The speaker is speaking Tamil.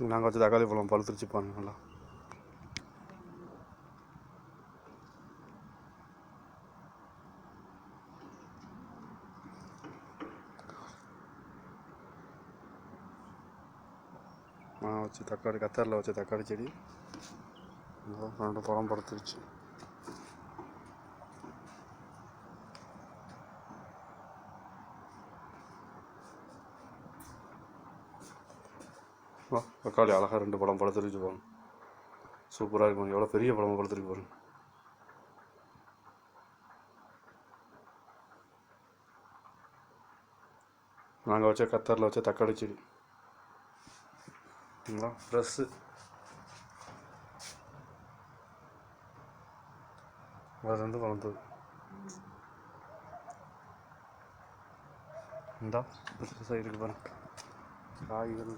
நாங்கள் வச்சு தக்காளி பழம் பழுத்துருச்சு பாருங்க நல்லா. நான் தக்காளி கத்தாரில் வச்ச தக்காளி செடி. ரெண்டு பழம் பழுத்துருச்சு. வா தக்காளி அழகாக ரெண்டு பழம் பழுத்துருச்சு போகணும் சூப்பராக இருக்கும். எவ்வளோ பெரிய பழம் பழுத்துருக்கு பாருங்க நாங்கள் வச்ச கத்தரில் வச்ச தக்காளி செடி. சரிங்களா ஃப்ரெஷ்ஷு அதுலேருந்து வளர்ந்தது இந்தா பெருசாக இருக்கு பாருங்க. காய்கள்